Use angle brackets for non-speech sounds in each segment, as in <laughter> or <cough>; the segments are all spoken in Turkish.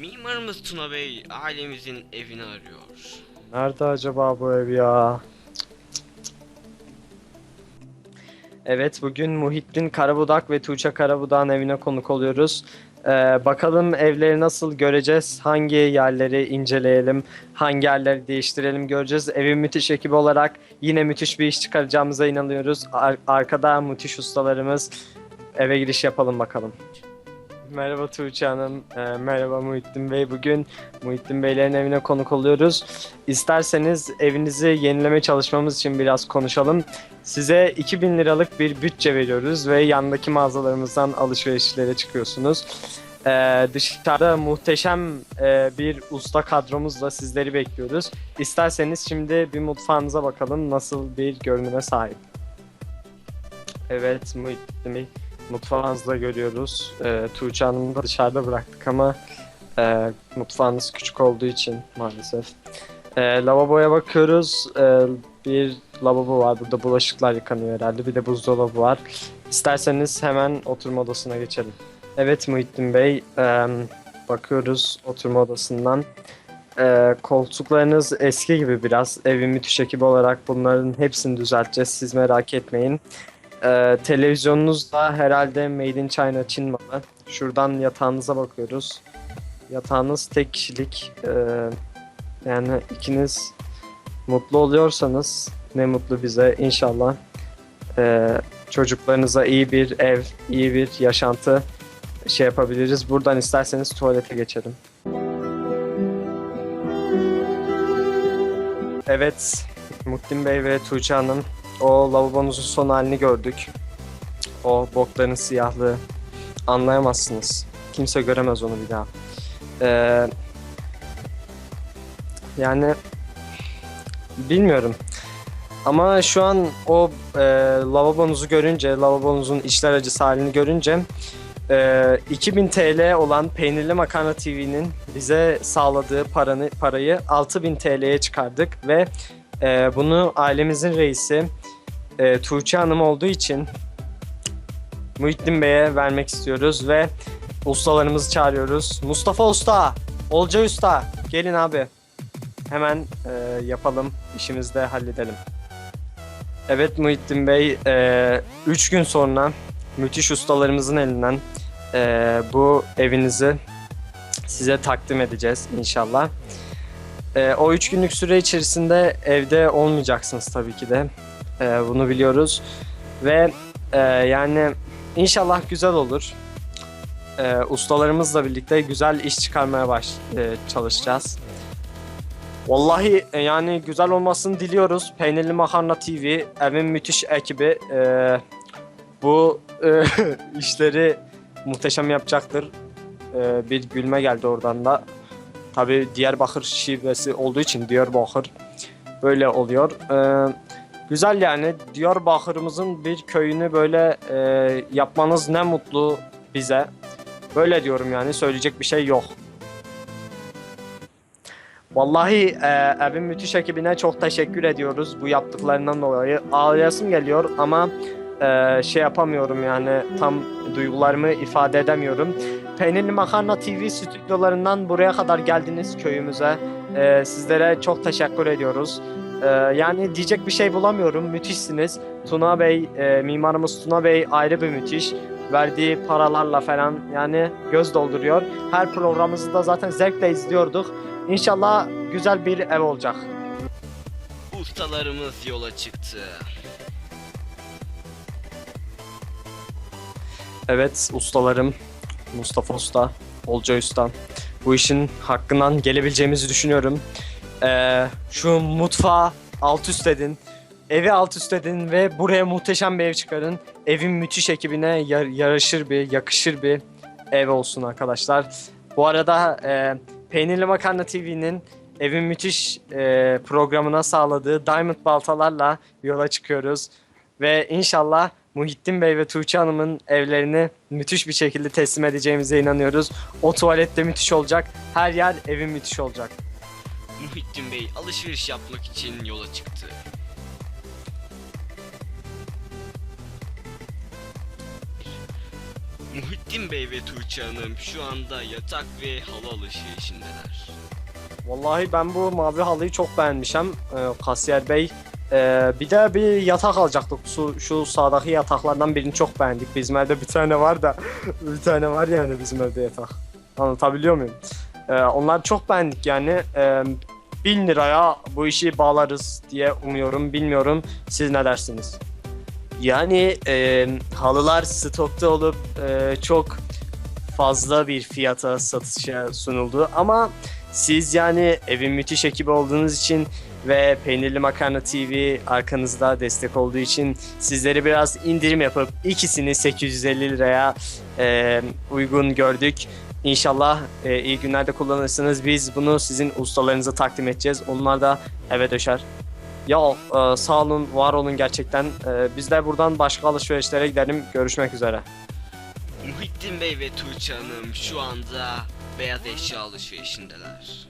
Mimarımız Tuna Bey ailemizin evini arıyor. Nerede acaba bu ev ya? Evet bugün Muhittin Karabudak ve Tuğçe Karabudak'ın evine konuk oluyoruz. Ee, bakalım evleri nasıl göreceğiz, hangi yerleri inceleyelim, hangi yerleri değiştirelim göreceğiz. Evin müthiş ekibi olarak yine müthiş bir iş çıkaracağımıza inanıyoruz. Ar- arkada müthiş ustalarımız. Eve giriş yapalım bakalım. Merhaba Tuğçe Hanım, ee, merhaba Muhittin Bey. Bugün Muhittin Beylerin evine konuk oluyoruz. İsterseniz evinizi yenileme çalışmamız için biraz konuşalım. Size 2000 liralık bir bütçe veriyoruz ve yandaki mağazalarımızdan alışverişlere çıkıyorsunuz. Ee, dışarıda muhteşem e, bir usta kadromuzla sizleri bekliyoruz. İsterseniz şimdi bir mutfağınıza bakalım nasıl bir görünüme sahip. Evet Muhittin Bey mutfağınızda görüyoruz. Ee, Tuğçe Hanım'ı da dışarıda bıraktık ama e, mutfağınız küçük olduğu için maalesef. E, lavaboya bakıyoruz. E, bir lavabo var. Burada bulaşıklar yıkanıyor herhalde. Bir de buzdolabı var. İsterseniz hemen oturma odasına geçelim. Evet Muhittin Bey. e, bakıyoruz oturma odasından. E, koltuklarınız eski gibi biraz. Evin müthiş ekibi olarak bunların hepsini düzelteceğiz. Siz merak etmeyin. E, televizyonunuz da herhalde Made in China Çin malı. Şuradan yatağınıza bakıyoruz. Yatağınız tek kişilik. E, yani ikiniz mutlu oluyorsanız ne mutlu bize inşallah. E, çocuklarınıza iyi bir ev, iyi bir yaşantı şey yapabiliriz. Buradan isterseniz tuvalete geçelim. Evet, Muhtin Bey ve Tuğçe Hanım o lavabonuzun son halini gördük. O bokların siyahlığı anlayamazsınız. Kimse göremez onu bir daha. Ee, yani bilmiyorum. Ama şu an o e, lavabonuzu görünce, lavabonuzun içler acısı halini görünce e, 2000 TL olan Peynirli Makarna TV'nin bize sağladığı paranı, parayı 6000 TL'ye çıkardık ve e, bunu ailemizin reisi e, Tuğçe Hanım olduğu için Muhittin Bey'e vermek istiyoruz ve ustalarımızı çağırıyoruz. Mustafa Usta, Olcay Usta, gelin abi. Hemen e, yapalım, işimizi de halledelim. Evet Muhittin Bey, 3 gün sonra müthiş ustalarımızın elinden e, bu evinizi size takdim edeceğiz inşallah. E, o 3 günlük süre içerisinde evde olmayacaksınız tabii ki de. E, bunu biliyoruz. Ve e, yani inşallah güzel olur. E, ustalarımızla birlikte güzel iş çıkarmaya baş e, çalışacağız. Vallahi e, yani güzel olmasını diliyoruz. Peynirli Makarna TV, evin müthiş ekibi e, bu e, <laughs> işleri muhteşem yapacaktır. E, bir gülme geldi oradan da. Tabi Diyarbakır şivesi olduğu için Diyarbakır böyle oluyor. E, güzel yani Diyarbakır'ımızın bir köyünü böyle e, yapmanız ne mutlu bize. Böyle diyorum yani söyleyecek bir şey yok. Vallahi e, evin müthiş ekibine çok teşekkür ediyoruz bu yaptıklarından dolayı. Ağlayasım geliyor ama e, şey yapamıyorum yani tam duygularımı ifade edemiyorum. Peynirli Makarna TV stüdyolarından buraya kadar geldiniz köyümüze. E, sizlere çok teşekkür ediyoruz. E, yani diyecek bir şey bulamıyorum. Müthişsiniz. Tuna Bey, e, mimarımız Tuna Bey ayrı bir müthiş. Verdiği paralarla falan yani göz dolduruyor. Her programımızı da zaten zevkle izliyorduk. İnşallah güzel bir ev olacak. Ustalarımız yola çıktı. Evet ustalarım Mustafa Usta, Olcay Usta. Bu işin hakkından gelebileceğimizi düşünüyorum. Ee, şu mutfağı alt üst edin. Evi alt üst edin ve buraya muhteşem bir ev çıkarın. Evin müthiş ekibine yar- yaraşır bir, yakışır bir ev olsun arkadaşlar. Bu arada e, Peynirli Makarna TV'nin evin müthiş e, programına sağladığı Diamond baltalarla yola çıkıyoruz. Ve inşallah Muhittin Bey ve Tuğçe Hanım'ın evlerini müthiş bir şekilde teslim edeceğimize inanıyoruz. O tuvalette müthiş olacak. Her yer evin müthiş olacak. Muhittin Bey alışveriş yapmak için yola çıktı. Muhittin Bey ve Tuğçe Hanım şu anda yatak ve halı alışverişindeler. Vallahi ben bu mavi halıyı çok beğenmişim. Ee, kasiyer bey. Ee, bir de bir yatak alacaktık. Şu, şu sağdaki yataklardan birini çok beğendik. Bizim evde bir tane var da <laughs> bir tane var yani bizim evde yatak. Anlatabiliyor muyum? Ee, onları çok beğendik yani. Ee, 1000 liraya bu işi bağlarız diye umuyorum. Bilmiyorum. Siz ne dersiniz? Yani e, halılar stokta olup e, çok fazla bir fiyata satışa sunuldu ama siz yani evin müthiş ekibi olduğunuz için ve Peynirli Makarna TV arkanızda destek olduğu için sizlere biraz indirim yapıp ikisini 850 liraya e, uygun gördük. İnşallah e, iyi günlerde kullanırsınız. Biz bunu sizin ustalarınıza takdim edeceğiz. Onlar da eve döşer. Ya e, sağ olun, var olun gerçekten. E, biz de buradan başka alışverişlere gidelim. Görüşmek üzere. Muhittin Bey ve Tuğçe Hanım şu anda beyaz eşya alışverişindeler.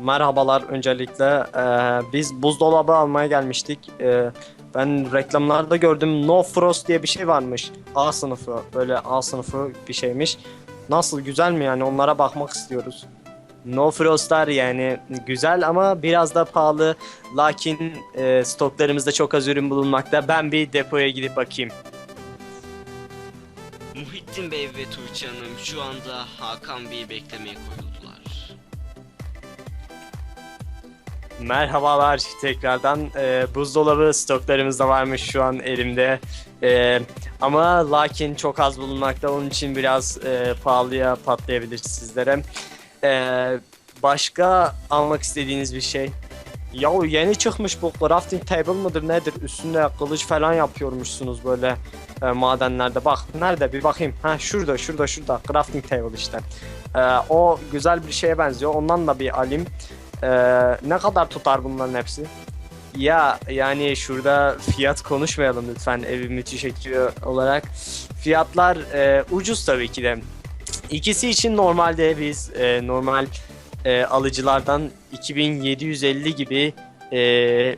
Merhabalar öncelikle. Ee, biz buzdolabı almaya gelmiştik. Ee, ben reklamlarda gördüm No Frost diye bir şey varmış. A sınıfı. Böyle A sınıfı bir şeymiş. Nasıl güzel mi yani onlara bakmak istiyoruz. No Frost'lar yani güzel ama biraz da pahalı. Lakin e, stoklarımızda çok az ürün bulunmakta. Ben bir depoya gidip bakayım. Muhittin Bey ve Tuğçe Hanım şu anda Hakan Bey'i beklemeye koyuldular. Merhabalar tekrardan. Ee, buzdolabı stoklarımızda varmış şu an elimde. Ee, ama lakin çok az bulunmakta. Onun için biraz e, pahalıya patlayabilir sizlere. Ee, başka almak istediğiniz bir şey? Ya yeni çıkmış bu crafting table mıdır nedir? Üstünde kılıç falan yapıyormuşsunuz böyle e, madenlerde. Bak nerede bir bakayım. Ha şurada şurada şurada crafting table işte. Ee, o güzel bir şeye benziyor. Ondan da bir alayım. Ee, ne kadar tutar bunların hepsi? Ya yani şurada fiyat konuşmayalım lütfen evi müthiş ekiyor olarak. Fiyatlar e, ucuz tabii ki de. İkisi için normalde biz e, normal e, alıcılardan 2750 gibi e,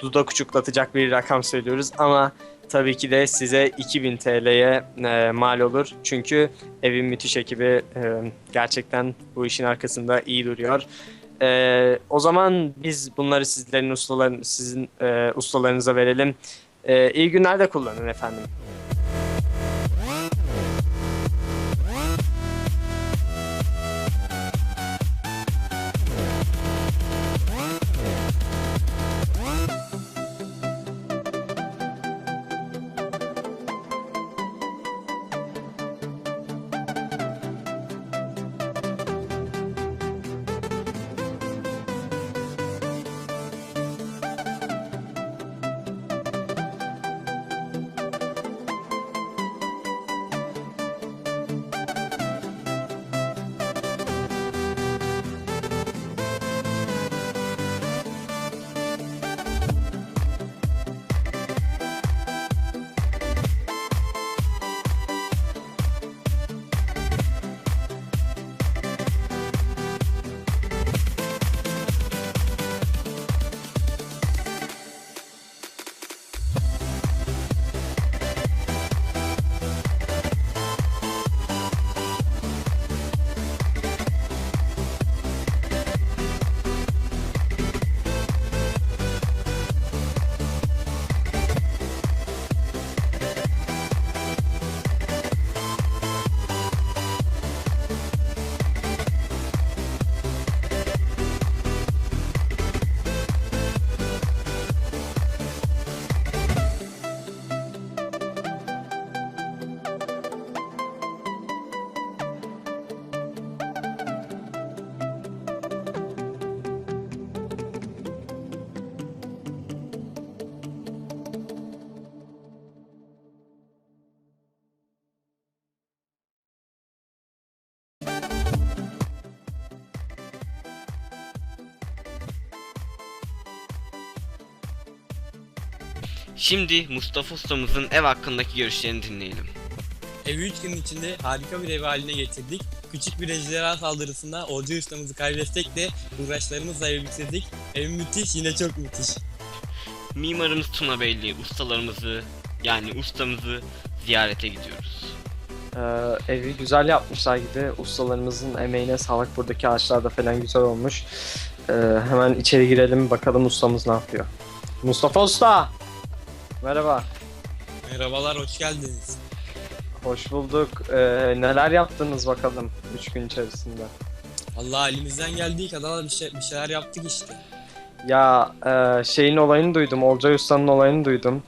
dudak uçuklatacak bir rakam söylüyoruz ama tabii ki de size 2000 TL'ye e, mal olur. Çünkü evin müthiş ekibi e, gerçekten bu işin arkasında iyi duruyor. Ee, o zaman biz bunları sizlerin ustaların sizin e, ustalarınıza verelim. Ee, iyi günler de kullanın efendim. Şimdi Mustafa Ustamızın ev hakkındaki görüşlerini dinleyelim. Evi 3 gün içinde harika bir ev haline getirdik. Küçük bir ejderha saldırısında Olcu ustamızı kaybetsek de uğraşlarımızla evi bitirdik. Ev müthiş yine çok müthiş. Mimarımız Tuna Beyli ustalarımızı yani ustamızı ziyarete gidiyoruz. Ee, evi güzel yapmışlar gibi. Ustalarımızın emeğine sağlık. Buradaki ağaçlar da falan güzel olmuş. Ee, hemen içeri girelim bakalım ustamız ne yapıyor. Mustafa Usta! Merhaba. Merhabalar, hoş geldiniz. Hoş bulduk. Ee, neler yaptınız bakalım 3 gün içerisinde? Allah elimizden geldiği kadar bir, şey, bir şeyler yaptık işte. Ya e, şeyin olayını duydum. Olcay Usta'nın olayını duydum.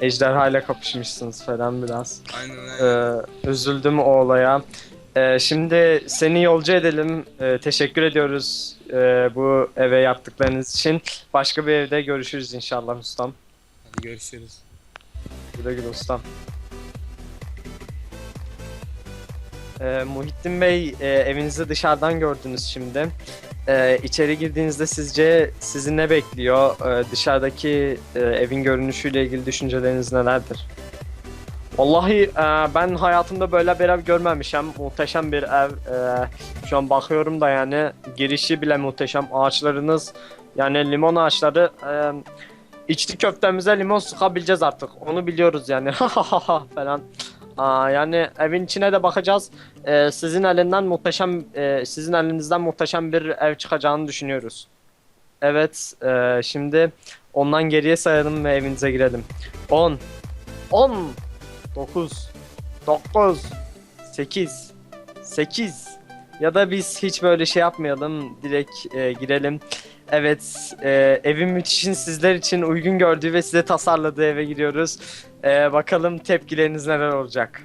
Ejderha ile kapışmışsınız falan biraz. Aynen Ee, üzüldüm o olaya. Ee, şimdi seni yolcu edelim. Ee, teşekkür ediyoruz e, bu eve yaptıklarınız için. Başka bir evde görüşürüz inşallah ustam. Hadi görüşürüz. Güle güle ustam. Ee, Muhittin Bey e, evinizi dışarıdan gördünüz şimdi. Ee, içeri girdiğinizde sizce sizi ne bekliyor? Ee, dışarıdaki e, evin görünüşüyle ilgili düşünceleriniz nelerdir? Vallahi e, ben hayatımda böyle bir ev görmemişim. Muhteşem bir ev. E, şu an bakıyorum da yani girişi bile muhteşem. Ağaçlarınız yani limon ağaçları e, içli köftemize limon sıkabileceğiz artık. Onu biliyoruz yani. <laughs> falan. Aa, yani evin içine de bakacağız. Ee, sizin elinden muhteşem, e, sizin elinizden muhteşem bir ev çıkacağını düşünüyoruz. Evet, e, şimdi ondan geriye sayalım ve evinize girelim. 10, 10, 9, 9, 8, 8 ya da biz hiç böyle şey yapmayalım, direkt e, girelim. Evet, e, evin müthişin sizler için uygun gördüğü ve size tasarladığı eve giriyoruz. E, bakalım tepkileriniz neler olacak.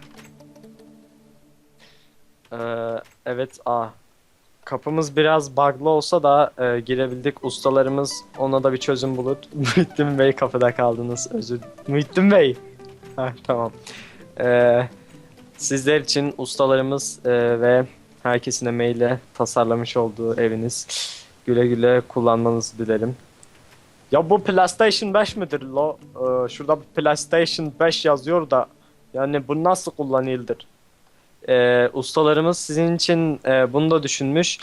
E, evet, a kapımız biraz bug'lı olsa da e, girebildik. Ustalarımız ona da bir çözüm bulur. <laughs> Muhittin Bey kapıda kaldınız. Özür Muhittin Bey. Heh, tamam. E, sizler için ustalarımız e, ve herkesin emeğiyle tasarlamış olduğu eviniz güle güle kullanmanızı dilerim. Ya bu PlayStation 5 midir lo? Ee, şurada PlayStation 5 yazıyor da yani bu nasıl kullanılır? Ee, ustalarımız sizin için e, bunu da düşünmüş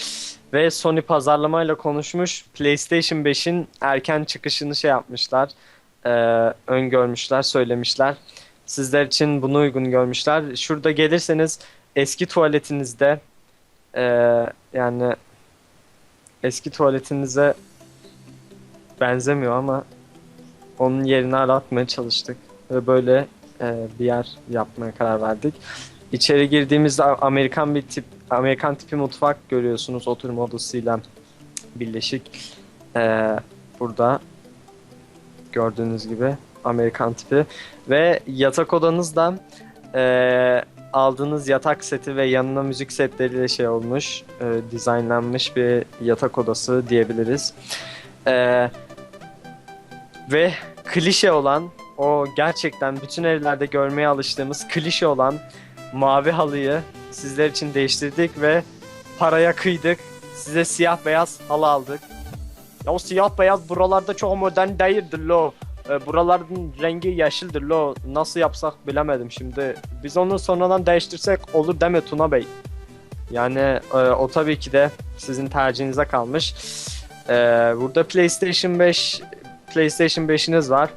ve Sony pazarlamayla konuşmuş. PlayStation 5'in erken çıkışını şey yapmışlar. Ee, öngörmüşler, söylemişler. Sizler için bunu uygun görmüşler. Şurada gelirseniz eski tuvaletinizde e, yani eski tuvaletinize benzemiyor ama onun yerini aratmaya çalıştık ve böyle e, bir yer yapmaya karar verdik. İçeri girdiğimizde Amerikan bir tip Amerikan tipi mutfak görüyorsunuz oturma odasıyla birleşik. E, burada gördüğünüz gibi Amerikan tipi ve yatak odanız da e, aldığınız yatak seti ve yanına müzik setleriyle şey olmuş, e, dizaynlanmış bir yatak odası diyebiliriz. E, ve klişe olan, o gerçekten bütün evlerde görmeye alıştığımız klişe olan mavi halıyı sizler için değiştirdik ve paraya kıydık. Size siyah beyaz halı aldık. Ya o siyah beyaz buralarda çok modern değildir lo. E, buraların rengi yeşildir lo. Nasıl yapsak bilemedim şimdi. Biz onu sonradan değiştirsek olur deme Tuna Bey. Yani e, o tabii ki de sizin tercihinize kalmış. E, burada PlayStation 5 PlayStation 5'iniz var.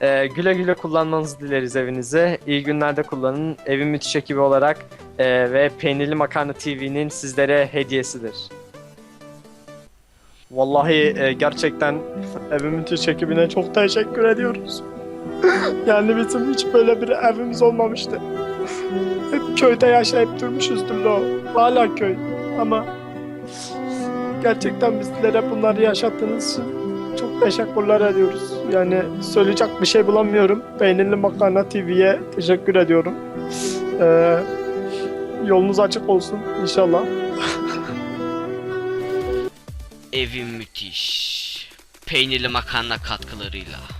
E, güle güle kullanmanızı dileriz evinize. İyi günlerde kullanın. Evin müthiş ekibi olarak e, ve Peynirli Makarna TV'nin sizlere hediyesidir. Vallahi e, gerçekten evimin ekibine çok teşekkür ediyoruz. <laughs> yani bizim hiç böyle bir evimiz olmamıştı. Hep köyde yaşayıp durmuşuzdur lo. Hala köy ama gerçekten bizlere bunları yaşattığınız için çok teşekkürler ediyoruz. Yani söyleyecek bir şey bulamıyorum. Peynirli Makarna TV'ye teşekkür ediyorum. Ee, yolunuz açık olsun inşallah. Evim müthiş. Peynirli makarna katkılarıyla.